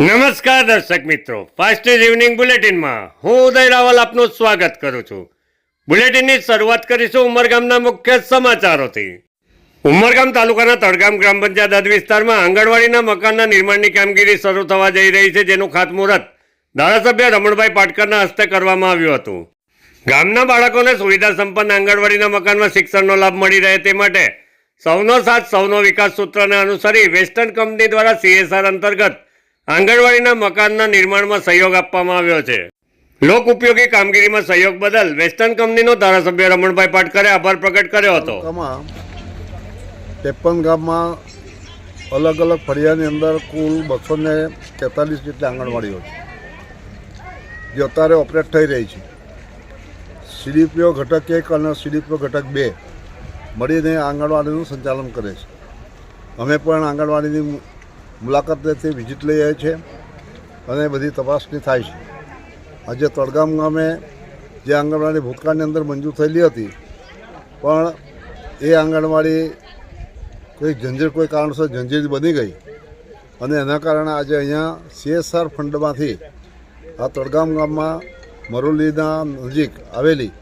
નમસ્કાર દર્શક મિત્રો. ફાસ્ટ ઇવનિંગ બુલેટિનમાં હું ઉદય રાવલ આપનું સ્વાગત કરું છું. બુલેટિનની શરૂઆત કરીશું ઉમરગામના મુખ્ય સમાચારોથી. ઉમરગામ તાલુકાના તળગામ ગ્રામ પંચાયત હદ વિસ્તારમાં આંગણવાડીના મકાનના નિર્માણની કામગીરી શરૂ થવા જઈ રહી છે, જેનું ખાતમુહૂર્ત ધારાસભ્ય રમણભાઈ પાટકરના હસ્તે કરવામાં આવ્યું હતું. ગામના બાળકોને સુવિધા સંપન્ન આંગણવાડીના મકાનમાં શિક્ષણનો લાભ મળી રહે તે માટે સૌનો સાથ, સૌનો વિકાસ સૂત્રને અનુસરી વેસ્ટર્ન કંપની દ્વારા સીએસઆર અંતર્ગત આંગણવાડીના મકાનના નિર્માણમાં સહયોગ આપવામાં આવ્યો છે. લોક ઉપયોગી કામગીરીમાં સહયોગ બદલ વેસ્ટર્ન કંપનીનો ધારાસભ્ય રમણભાઈ પાટકરે આભાર પ્રગટ કર્યો હતો. ત્રેપન ગામમાં અલગ અલગ ફળિયાની અંદર કુલ બસો ને તેતાલીસ જેટલી આંગણવાડીઓ છે. જે અત્યારે ઓપરેટ થઈ રહી છે. સીડીપીઓ ઘટક એક અને સીડીપીઓ ઘટક બે મળીને આંગણવાડીનું સંચાલન કરે છે. અમે પણ આંગણવાડીની મુલાકાત લેતી વિઝિટ લઈ આવે છે અને બધી તપાસણી થાય છે. આજે તળગામ ગામે જે આંગણવાડી ભૂતકાળની અંદર મંજૂર થયેલી હતી, પણ એ આંગણવાડી કોઈ જંજીર કોઈ કારણસર જંજીર બની ગઈ અને એના કારણે આજે અહીંયા સીએસઆર ફંડમાંથી આ તળગામ ગામમાં મરોલીના નજીક આવેલી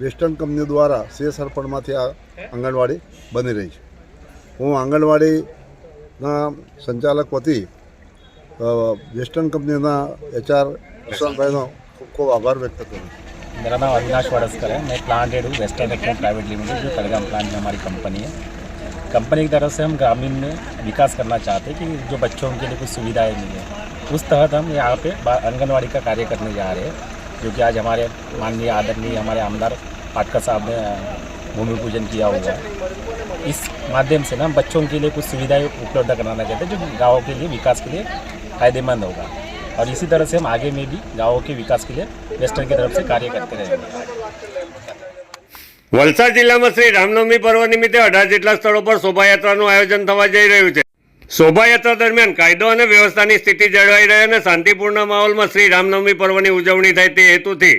વેસ્ટર્ન કંપની દ્વારા સીએસઆર ફંડમાંથી આ આંગણવાડી બની રહી છે. હું આંગણવાડીના સંચાલક વતી અ, વેસ્ટર્ન કંપનીના એચઆર વિશાલભાઈનો ખૂબ ખૂબ આભાર વ્યક્ત કરું છું मेरा नाम अविनाश वड़स्कर है मैं प्लांट हेड हूँ वेस्टर्न एक्टिव प्राइवेट लिमिटेड जो तड़गाम प्लांट में हमारी कंपनी है कंपनी की तरफ से हम ग्रामीण में विकास करना चाहते हैं कि जो बच्चों के लिए कुछ सुविधाएं मिले उस तहत हम यहाँ पे बा- आंगनवाड़ी का कार्य करने जा रहे हैं जो कि आज हमारे माननीय आदरणीय हमारे आमदार पाटकर साहब ने अ, भूमि पूजन किया हुआ है इस माध्यम से ना हम बच्चों के लिए कुछ सुविधाएं उपलब्ध कराना चाहते हैं जो गाँव के लिए विकास के लिए फायदेमंद होगा और इसी तरह से हम आगे में भी गाँवों के विकास के लिए वेस्टर्न की तरफ से कार्य करते रहेंगे વલસાડ જિલ્લામાં શ્રી રામનવમી પર્વ નિમિત્તે અઢાર જેટલા સ્થળો પર શોભાયાત્રાનું આયોજન થવા જઈ રહ્યું છે શોભાયાત્રા દરમિયાન કાયદો અને વ્યવસ્થાની સ્થિતિ જળવાઈ રહે અને શાંતિપૂર્ણ માહોલમાં શ્રી રામનવમી પર્વની ઉજવણી થાય તે હેતુથી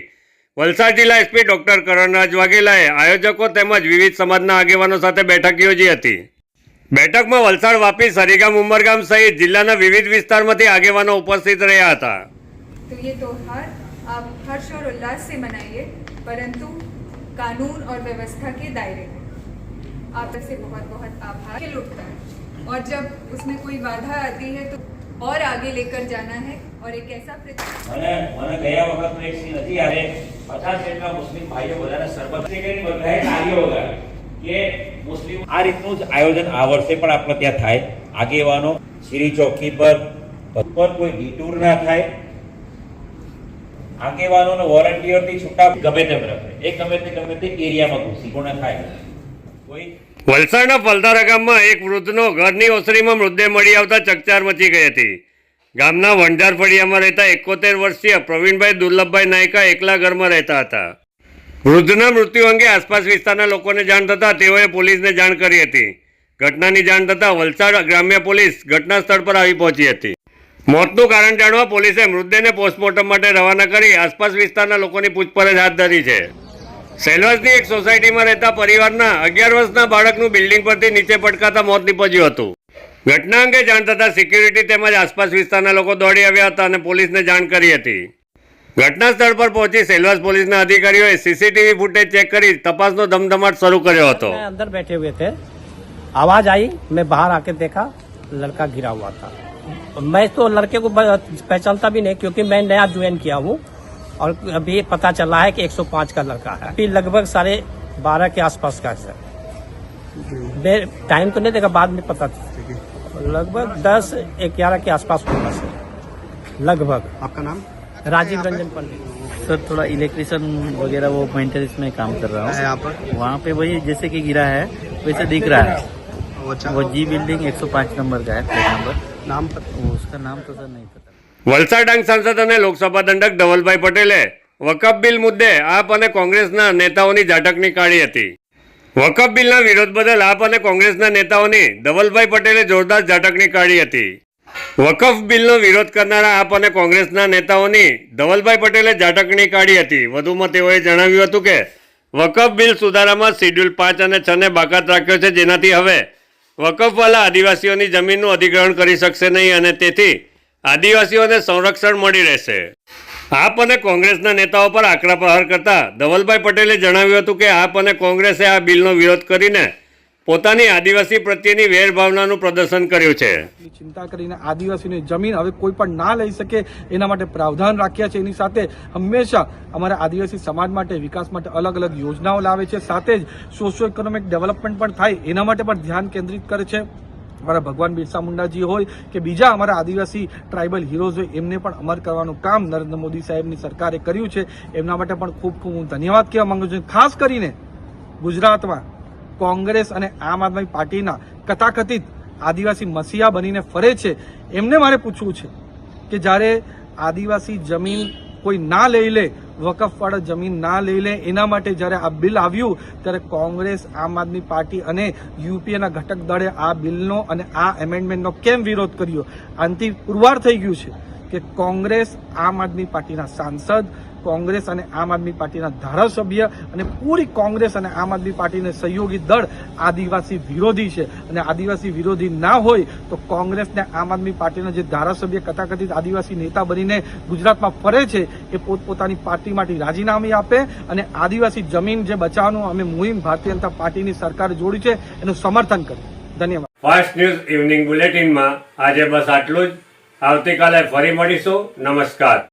વલસાડ જિલ્લા એસપી ડોક્ટર કરણરાજ વાઘેલાએ આયોજકો તેમજ વિવિધ સમાજના આગેવાનો સાથે બેઠક યોજી હતી બેઠકમાં વલસાડ વાપી સરીગામ ઉમરગામ સહિત જિલ્લાના વિવિધ વિસ્તારમાંથી આગેવાનો ઉપસ્થિત રહ્યા હતા तो ये त्योहार आप हर्ष और उल्लास से मनाइए परंतु कानून और व्यवस्था के दायरे में आप से बहुत बहुत आभार खेल उठता है और जब उसमें कोई बाधा आती है तो और आगे लेकर जाना है और एक ऐसा प्रति મને મને ગયા વખતનો એક સીન હતી યારે આ રીતનું જ આયોજન આ વર્ષે પણ આપણે ત્યાં થાય. આગેવાનો, શ્રી ચોકી પર પર કોઈ ડિટૂર ના થાય. આગેવાનોને વોલન્ટિયરથી છૂટા ગમે તેમ રહે એ ગમે તે ગમે તે એરિયામાં ઘૂસી કોને થાય કોઈ વલસાડના ફલધારા ગામમાં એક વૃદ્ધનો ઘરની ઓસરીમાં મૃતદેહ મળી આવતા ચકચાર મચી ગઈ હતી. ગામના ફળિયામાં રહેતા એકોતેર વર્ષીય પ્રવીણભાઈ દુર્લભભાઈ નાયકા એકલા ઘરમાં રહેતા હતા. વૃદ્ધના મૃત્યુ અંગે આસપાસ વિસ્તારના લોકોને જાણ થતાં તેઓએ પોલીસને જાણ કરી હતી. ઘટનાની જાણ થતાં વલસાડ ગ્રામ્ય પોલીસ ઘટના સ્થળ પર આવી પહોંચી હતી. મોતનું કારણ જાણવા પોલીસે મૃતદેહને પોસ્ટમોર્ટમ માટે રવાના કરી આસપાસ વિસ્તારના લોકોની પૂછપરછ હાથ ધરી છે. સેલવાસની એક સોસાયટીમાં રહેતા પરિવારના અગિયાર વર્ષના બાળકનું બિલ્ડિંગ પરથી નીચે પટકાતા મોત નીપજ્યું હતું. ઘટના અંગે જાણ થતાં સિક્યુરિટી તેમજ આસપાસ વિસ્તારના લોકો દોડી આવ્યા હતા અને પોલીસને જાણ કરી હતી ઘટના સ્થળ પર પહોંચી સેલવાસ પોલીસના અધિકારીઓએ સીસીટીવી ફૂટેજ ચેક કરી તપાસનો ધમધમાટ શરૂ કર્યો હતો मैं अंदर बैठे हुए थे आवाज आई मैं बाहर आके देखा लड़का गिरा हुआ था मैं तो लड़के को ब- पहचानता भी नहीं क्योंकि मैं नया ज्वाइन किया हूँ और अभी पता चला है कि 105 का लड़का है अभी लगभग साढ़े बारह के आसपास का है सर मैं टाइम तो नहीं देखा बाद में पता चला लगभग दस ग्यारह के आसपास होगा सर लगभग आपका नाम राजीव रंजन पंडित सर थोड़ा इलेक्ट्रिशियन वगैरह वो मेंटेनेंस में काम कर रहा हूँ यहाँ पर वहाँ पे वही जैसे कि गिरा है वैसे दिख रहा है वो अच्छा वो जी बिल्डिंग 105 नंबर का है फ्लैट नंबर नाम पता वो उसका नाम तो सर नहीं पता વલસાડ ડાંગ સાંસદ અને લોકસભા દંડક ધવલભાઈ પટેલે વકફ બિલ મુદ્દે આપ અને કોંગ્રેસના નેતાઓની ઝાટકણી કાઢી હતી વકફ બિલના વિરોધ બદલ આપ અને કોંગ્રેસના નેતાઓની ધવલભાઈ પટેલે જોરદાર ઝાટકણી કાઢી હતી. વકફ બિલનો વિરોધ કરનારા આપ અને કોંગ્રેસના નેતાઓની ધવલભાઈ પટેલે ઝાટકણી કાઢી હતી. વધુમાં તેઓએ જણાવ્યું હતું કે, વકફ બિલ સુધારામાં શિડ્યુલ પાંચ અને છ ને બાકાત રાખ્યો છે, જેનાથી હવે વકફવાલા આદિવાસીઓની જમીનનું અધિગ્રહણ કરી શકશે નહીં અને તેથી આદિવાસીઓને સંરક્ષણ મળી રહેશે. આપ અને કોંગ્રેસના નેતાઓ પર આકરા પ્રહાર કરતા ધવલભાઈ પટેલે જણાવ્યું હતું કે આપ અને કોંગ્રેસે આ બિલનો વિરોધ કરીને પોતાની આદિવાસી પ્રત્યેની વેરભાવનાનું પ્રદર્શન કર્યું છે. ચિંતા કરીને આદિવાસીની જમીન હવે કોઈ પણ ના લઈ શકે એના માટે પ્રાવધાન રાખ્યા છે. એની સાથે હંમેશા અમારા આદિવાસી સમાજ માટે, વિકાસ માટે અલગ અલગ યોજનાઓ લાવે છે. સાથે જ સોશિયો ઇકોનોમિક ડેવલપમેન્ટ પણ થાય એના માટે પણ ધ્યાન કેન્દ્રિત કરે છે. અમારા ભગવાન બિરસા મુંડાજી હોય કે બીજા અમારા આદિવાસી ટ્રાઇબલ હીરોઝ હોય, એમને પણ અમર કરવાનું કામ નરેન્દ્ર મોદી સાહેબની સરકારે કર્યું છે. એમના માટે પણ ખૂબ ખૂબ હું ધન્યવાદ કહેવા માંગુ છું. ખાસ કરીને ગુજરાતમાં કોંગ્રેસ અને આમ આદમી પાર્ટીના કથાકથિત આદિવાસી મસીહા બનીને ફરે છે. એમને મારે પૂછવું છે કે જ્યારે આદિવાસી જમીન કોઈ ના લઈ લે વકફવાળા જમીન ના લઈ લે, એના માટે જ્યારે આ બિલ આવ્યું, ત્યારે કોંગ્રેસ, આમ આદમી પાર્ટી અને યુપીએના ઘટક દળે આ બિલનો અને આ એમેન્ડમેન્ટનો કેમ વિરોધ કર્યો? આનાથી પુરવાર થઈ ગયું છે કે કોંગ્રેસ, આમ આદમી પાર્ટીના સાંસદ કોંગ્રેસ અને આમ આદમી પાર્ટીના ધારાસભ્ય અને પૂરી કોંગ્રેસ અને આમ આદમી પાર્ટીને સહયોગી દળ આદિવાસી વિરોધી છે. અને આદિવાસી વિરોધી ના હોય તો કોંગ્રેસ ને આમ આદમી પાર્ટીના જે ધારાસભ્ય કથાકથિત આદિવાસી નેતા બનીને ગુજરાતમાં ફરે છે, એ પોતપોતાની પાર્ટીમાંથી રાજીનામી આપે અને આદિવાસી જમીન જે બચાવવાનું અમે મુહિમ ભારતીય જનતા પાર્ટીની સરકારે જોડી છે, એનું સમર્થન કર્યું ધન્યવાદ. ફાસ્ટ ન્યૂઝ ઇવનિંગ બુલેટિનમાં આજે બસ આટલું જ. આવતીકાલે ફરી મળીશું. નમસ્કાર.